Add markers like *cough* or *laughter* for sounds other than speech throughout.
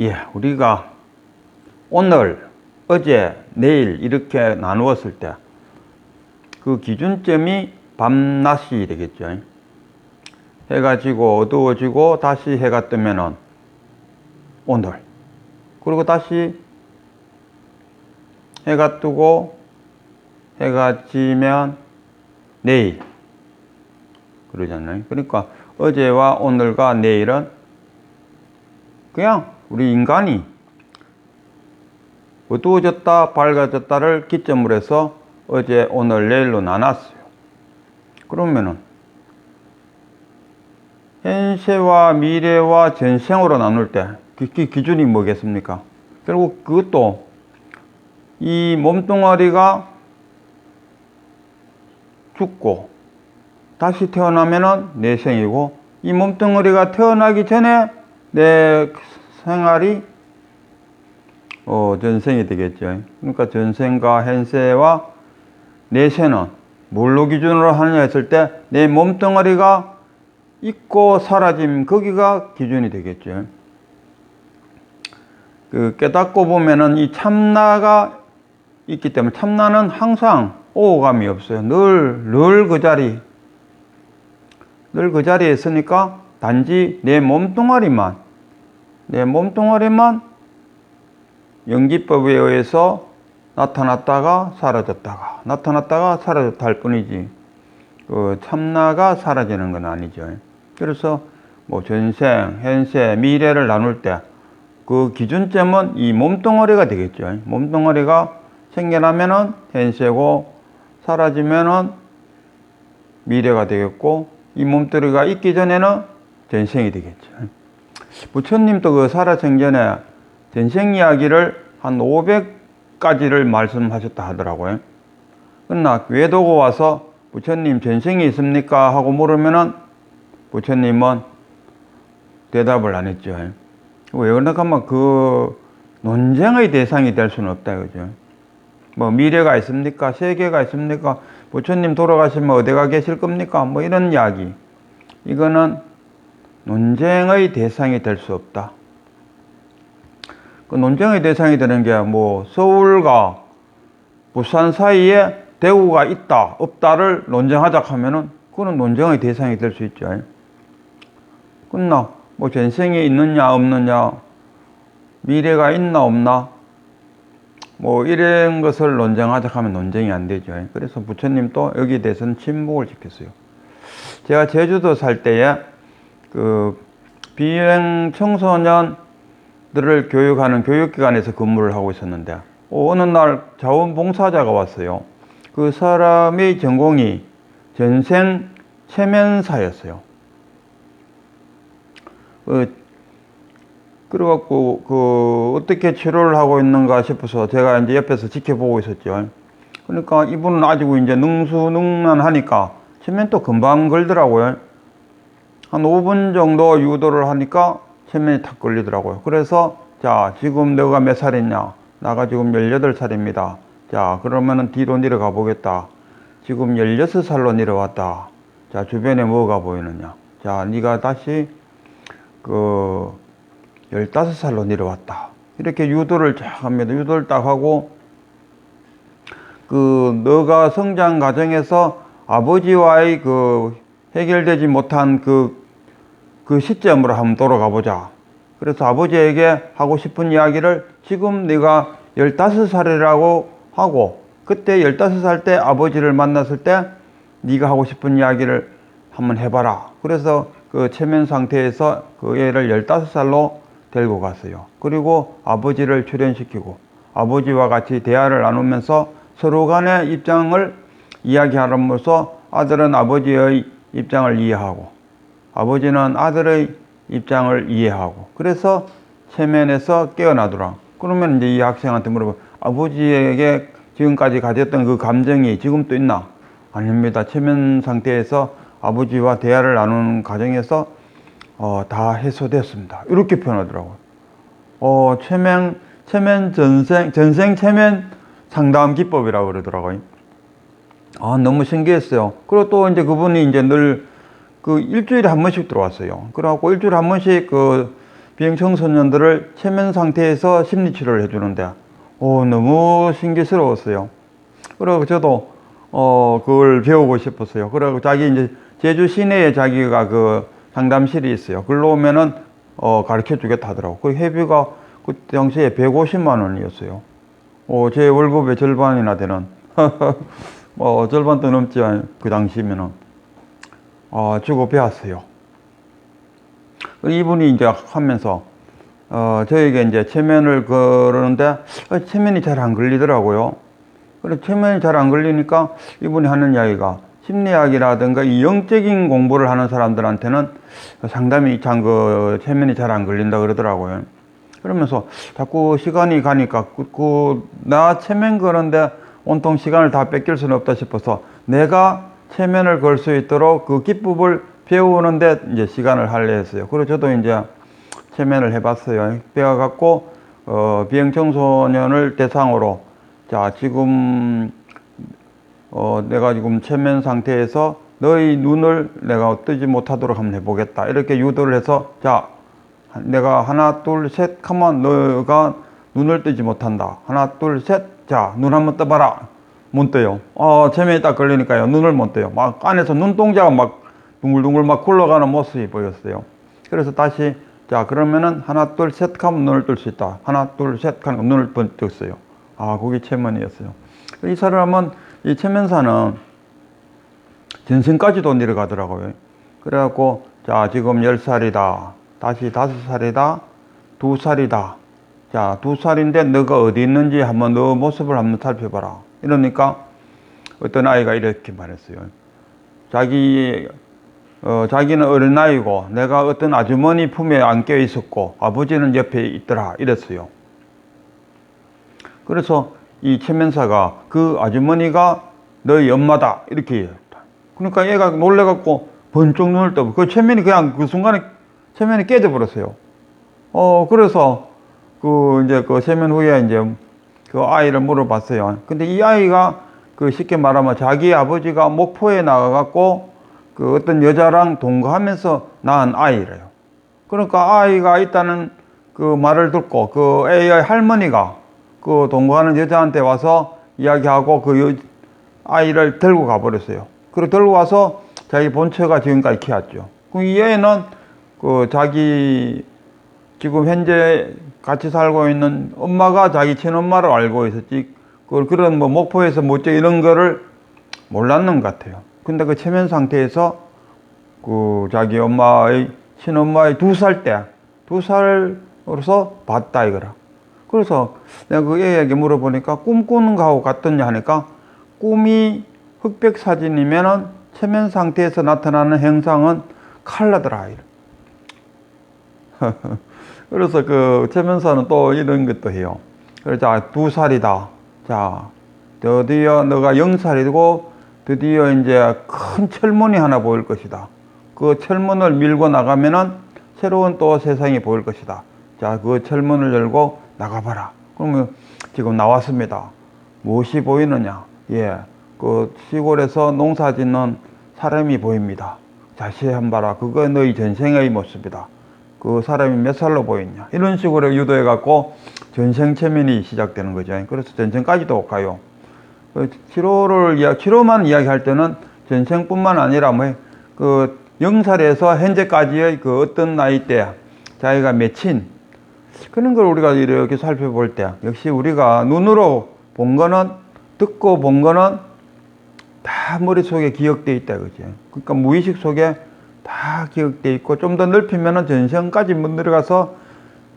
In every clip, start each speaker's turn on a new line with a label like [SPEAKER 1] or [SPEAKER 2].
[SPEAKER 1] 예, 우리가 오늘, 어제, 내일 이렇게 나누었을 때 그 기준점이 밤낮이 되겠죠. 해가 지고 어두워지고 다시 해가 뜨면은 오늘. 그리고 다시 해가 뜨고 해가 지면 내일. 그러잖아요. 그러니까 어제와 오늘과 내일은 그냥 우리 인간이 어두워졌다 밝아졌다를 기점으로 해서 어제 오늘 내일로 나눴어요. 그러면은 현세와 미래와 전생으로 나눌 때그 기준이 뭐겠습니까? 결국 그것도 이 몸뚱아리가 죽고 다시 태어나면은 내 생이고 이 몸뚱아리가 태어나기 전에 내 생활이 어, 전생이 되겠죠. 그러니까 전생과 현세와 내세는 뭘로 기준으로 하느냐 했을 때 내 몸뚱아리가 있고 사라짐 거기가 기준이 되겠죠. 그 깨닫고 보면은 이 참나가 있기 때문에 참나는 항상 오감이 없어요. 늘 늘 그 자리 늘 그 자리에 있으니까 단지 내 몸뚱아리만 내 몸뚱아리만 연기법에 의해서 나타났다가 사라졌다가 나타났다가 사라졌다 할 뿐이지 그 참나가 사라지는 건 아니죠. 그래서 뭐 전생, 현세, 미래를 나눌 때 그 기준점은 이 몸뚱아리가 되겠죠. 몸뚱아리가 생겨나면은 현세고 사라지면은 미래가 되겠고 이 몸뚱아리가 있기 전에는 전생이 되겠죠. 부처님도 그 살아생전에 전생 이야기를 한 500가지를 말씀하셨다 하더라고요. 그러나 외도고 와서 부처님 전생이 있습니까? 하고 물으면은 부처님은 대답을 안 했죠. 왜 그러냐면 그 논쟁의 대상이 될 수는 없다 그죠. 뭐 미래가 있습니까? 세계가 있습니까? 부처님 돌아가시면 어디 가 계실 겁니까? 뭐 이런 이야기. 이거는 논쟁의 대상이 될 수 없다. 그 논쟁의 대상이 되는 게 뭐 서울과 부산 사이에 대구가 있다, 없다를 논쟁하자 하면은 그거는 논쟁의 대상이 될 수 있죠. 끝나. 뭐 전생에 있느냐, 없느냐, 미래가 있나, 없나, 뭐 이런 것을 논쟁하자 하면 논쟁이 안 되죠. 그래서 부처님도 여기에 대해서는 침묵을 지켰어요. 제가 제주도 살 때에 그 비행 청소년들을 교육하는 교육기관에서 근무를 하고 있었는데 어느 날 자원봉사자가 왔어요. 그 사람의 전공이 전생 체면사였어요. 그, 그래갖고, 그, 어떻게 치료를 하고 있는가 싶어서 제가 이제 옆에서 지켜보고 있었죠. 그러니까 이분은 아직 이제 능수능란하니까 체면도 금방 걸더라고요. 한 5분 정도 유도를 하니까 체면이 탁 걸리더라고요. 그래서, 자, 지금 너가 몇 살이냐? 나가 지금 18살입니다. 자, 그러면은 뒤로 내려가 보겠다. 지금 16살로 내려왔다. 자, 주변에 뭐가 보이느냐? 자, 네가 다시 그 15살로 내려왔다. 이렇게 유도를 쫙 합니다. 유도를 딱 하고 그 너가 성장 과정에서 아버지와의 그 해결되지 못한 그, 그 시점으로 한번 돌아가 보자. 그래서 아버지에게 하고 싶은 이야기를 지금 네가 15살이라고 하고 그때 15살 때 아버지를 만났을 때 네가 하고 싶은 이야기를 한번 해봐라. 그래서 그 체면 상태에서 그 애를 15살로 데리고 갔어요. 그리고 아버지를 출연시키고 아버지와 같이 대화를 나누면서 서로 간의 입장을 이야기함으로써 아들은 아버지의 입장을 이해하고 아버지는 아들의 입장을 이해하고 그래서 체면에서 깨어나더라. 그러면 이제 이 학생한테 물어봐. 아버지에게 지금까지 가졌던 그 감정이 지금 또 있나? 아닙니다. 체면 상태에서 아버지와 대화를 나누는 과정에서 어, 다 해소됐습니다. 이렇게 표현하더라고요. 어, 체면, 체면 전생, 전생 체면 상담 기법이라고 그러더라고요. 아, 너무 신기했어요. 그리고 또 이제 그분이 이제 늘 그 일주일에 한 번씩 들어왔어요. 그래갖고 일주일에 한 번씩 그 비행 청소년들을 체면 상태에서 심리 치료를 해주는데, 오, 너무 신기스러웠어요. 그리고 저도, 어, 그걸 배우고 싶었어요. 그리고 자기 이제 제주 시내에 자기가 그 상담실이 있어요. 글로 오면은, 어, 가르쳐 주겠다 하더라고. 그 회비가 그 당시에 150만 원이었어요. 어, 제 월급의 절반이나 되는, *laughs* 뭐, 절반도 넘지, 않- 그 당시면은, 어, 주고 배웠어요. 이분이 이제 하면서 어, 저에게 이제 체면을 걸었는데 어, 체면이 잘 안 걸리더라고요. 그래 체면이 잘 안 걸리니까 이분이 하는 이야기가 심리학이라든가 이 영적인 공부를 하는 사람들한테는 상당히 참그 체면이 잘 안 걸린다 그러더라고요. 그러면서 자꾸 시간이 가니까 그, 그, 나 체면 거는데 온통 시간을 다 뺏길 수는 없다 싶어서 내가 체면을 걸 수 있도록 그 기법을 배우는데 이제 시간을 할애했어요. 그래서 저도 이제 체면을 해봤어요. 배워갖고 어, 비행 청소년을 대상으로 자 지금 어, 내가 지금 체면 상태에서 너희 눈을 내가 뜨지 못하도록 한번 해보겠다. 이렇게 유도를 해서 자 내가 하나 둘 셋 하면 너가 눈을 뜨지 못한다. 하나 둘 셋 자 눈 한번 떠봐라. 못 떠요. 어 체면이 딱 걸리니까요. 눈을 못 떠요. 막 안에서 눈동자가 막 둥글둥글 막 굴러가는 모습이 보였어요. 그래서 다시 자 그러면은 하나 둘 셋 하면 눈을 뜰 수 있다. 하나 둘 셋 하면 눈을 번 떴어요. 아 그게 체면이었어요. 이 사람은 이 체면사는 전생까지도 내려가더라고요. 그래갖고 자 지금 열 살이다. 다시 다섯 살이다. 두 살이다. 자 두 살인데 너가 어디 있는지 한번 너 모습을 한번 살펴봐라. 이러니까 어떤 아이가 이렇게 말했어요. 자기 어, 자기는 어린아이고 내가 어떤 아주머니 품에 안겨 있었고 아버지는 옆에 있더라 이랬어요. 그래서 이 체면사가 그 아주머니가 너희 엄마다 이렇게 얘기했다. 그러니까 얘가 놀래갖고 번쩍 눈을 떠고 그 체면이 그냥 그 순간에 체면이 깨져버렸어요. 어 그래서 그 이제 그 세면 후에 이제 그 아이를 물어봤어요. 근데 이 아이가 그 쉽게 말하면 자기 아버지가 목포에 나가갖고 그 어떤 여자랑 동거하면서 낳은 아이래요. 그러니까 아이가 있다는 그 말을 듣고 그 애의 할머니가 그 동거하는 여자한테 와서 이야기하고 그 여- 아이를 들고 가버렸어요. 그리고 들고 와서 자기 본처가 지금까지 키웠죠. 그이 애는 그 자기 지금 현재 같이 살고 있는 엄마가 자기 친엄마로 알고 있었지. 그 그런 뭐 목포에서 뭐죠 이런 거를 몰랐는 것 같아요. 근데 그 체면 상태에서 그 자기 엄마의 친엄마의 두 살 때, 두 살로서 봤다 이거라. 그래서 내가 그 애에게 물어보니까 꿈꾸는 거하고 같더냐 하니까 꿈이 흑백 사진이면은 체면 상태에서 나타나는 행상은 칼라더라. *laughs* 그래서 그 체면사는 또 이런 것도 해요. 그래서 자, 두 살이다. 자, 드디어 너가 영 살이고 드디어 이제 큰 철문이 하나 보일 것이다. 그 철문을 밀고 나가면은 새로운 또 세상이 보일 것이다. 자, 그 철문을 열고 나가봐라. 그러면 지금 나왔습니다. 무엇이 보이느냐? 예, 그 시골에서 농사 짓는 사람이 보입니다. 자세히 한 봐라. 그거 너희 전생의 모습이다. 그 사람이 몇 살로 보이냐. 이런 식으로 유도해 갖고 전생 체면이 시작되는 거죠. 그래서 전생까지도 가요. 그 치료를 치료만 이야기할 때는 전생뿐만 아니라 뭐그 영살에서 현재까지의 그 어떤 나이 때 자기가 맺힌 그런 걸 우리가 이렇게 살펴볼 때 역시 우리가 눈으로 본 거는 듣고 본 거는 다 머릿속에 기억돼 있다 그죠. 그러니까 무의식 속에 다 기억돼 있고 좀 더 넓히면은 전생까지 못 들어가서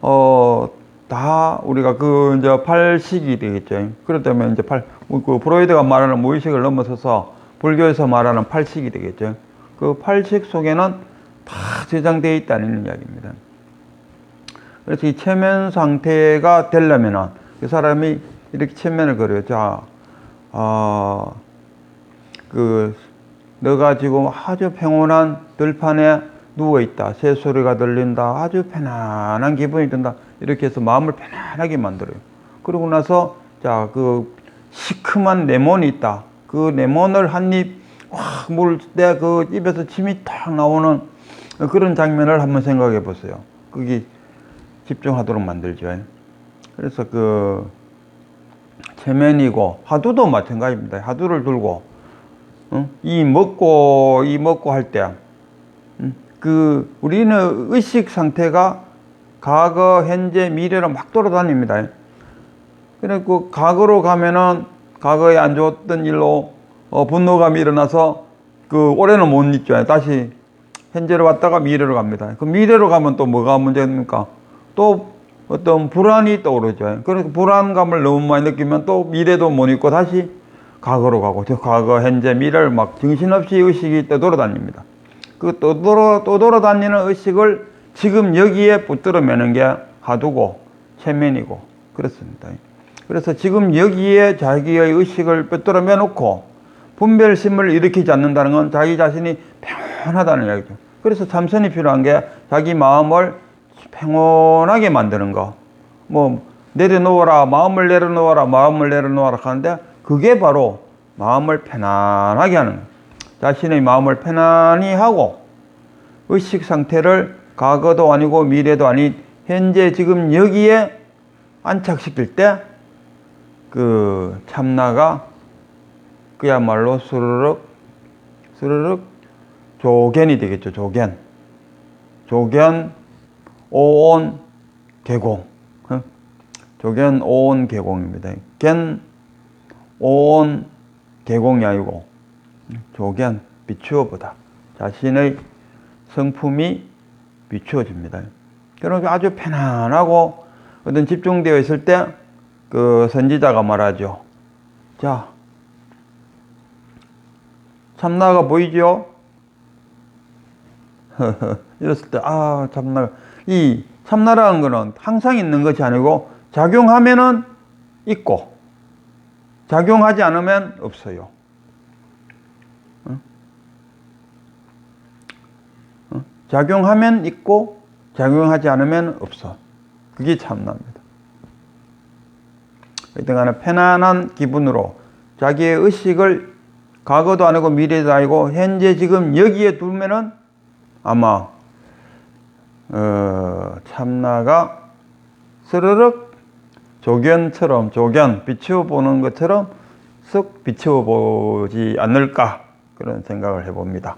[SPEAKER 1] 어 다 우리가 그 이제 팔식이 되겠죠. 그렇다면 이제 팔, 그 프로이드가 말하는 무의식을 넘어서서 불교에서 말하는 팔식이 되겠죠. 그 팔식 속에는 다 저장되어 있다는 이야기입니다. 그래서 이 체면 상태가 되려면은 그 사람이 이렇게 체면을 걸어요. 자, 어, 그 너가 지금 아주 평온한 들판에 누워 있다. 새 소리가 들린다. 아주 편안한 기분이 든다. 이렇게 해서 마음을 편안하게 만들어요. 그러고 나서 자, 그 시큼한 레몬이 있다. 그 레몬을 한 입 확물때그 입에서 침이 탁 나오는 그런 장면을 한번 생각해 보세요. 그게 집중하도록 만들죠. 그래서 그 체면이고 화두도 마찬가지입니다. 화두를 들고 어? 이 먹고 이 먹고 할 때 그 우리는 의식 상태가 과거, 현재, 미래로 막 돌아다닙니다. 그리고 과거로 가면은 과거에 안 좋았던 일로 어, 분노감이 일어나서 그 올해는 못 잊죠. 다시 현재로 왔다가 미래로 갑니다. 그 미래로 가면 또 뭐가 문제입니까? 또 어떤 불안이 떠오르죠. 그래서 불안감을 너무 많이 느끼면 또 미래도 못 잊고 다시 과거로 가고 저 과거, 현재, 미래를 막 정신없이 의식이 떠돌아다닙니다. 그 떠돌아, 떠돌아다니는 의식을 지금 여기에 붙들어 매는 게 하두고 체면이고 그렇습니다. 그래서 지금 여기에 자기의 의식을 붙들어 매놓고 분별심을 일으키지 않는다는 건 자기 자신이 평온하다는 이야기죠. 그래서 참선이 필요한 게 자기 마음을 평온하게 만드는 거. 뭐 내려놓아라, 마음을 내려놓아라, 마음을 내려놓아라 하는데 그게 바로 마음을 편안하게 하는. 자신의 마음을 편안히 하고 의식 상태를 과거도 아니고 미래도 아닌 현재 지금 여기에 안착시킬 때 그 참나가 그야말로 스르륵 스르륵 조견이 되겠죠. 조견. 조견 오온 개공. 어? 조견 오온 개공입니다. 견오 온 개공이 아니고 조견 비추어보다 자신의 성품이 비추어집니다. 그러니까 아주 편안하고 어떤 집중되어 있을 때 그 선지자가 말하죠. 자, 참나가 보이죠? *laughs* 이랬을 때, 아, 참나. 이 참나라는 거는 항상 있는 것이 아니고 작용하면은 있고 작용하지 않으면 없어요. 작용하면 있고 작용하지 않으면 없어. 그게 참나입니다. 간에 편안한 기분으로 자기의 의식을 과거도 아니고 미래도 아니고 현재 지금 여기에 두면은 아마 어, 참나가 스르륵 조견처럼 조견 비추어 보는 것처럼 쓱 비추어 보지 않을까 그런 생각을 해봅니다.